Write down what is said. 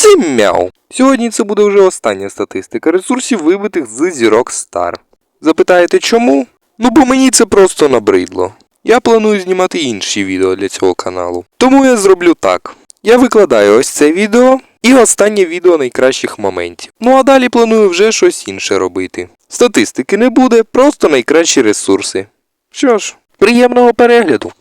Всім мяу! Сьогодні це буде вже остання статистика ресурсів, вибитих з зірок Star. Запитаєте чому? Ну бо мені це просто набридло. Я планую знімати інші відео для цього каналу. Тому я зроблю так. Я викладаю ось це відео і останнє відео найкращих моментів. Ну а далі планую вже щось інше робити. Статистики не буде, просто найкращі ресурси. Що ж, приємного перегляду!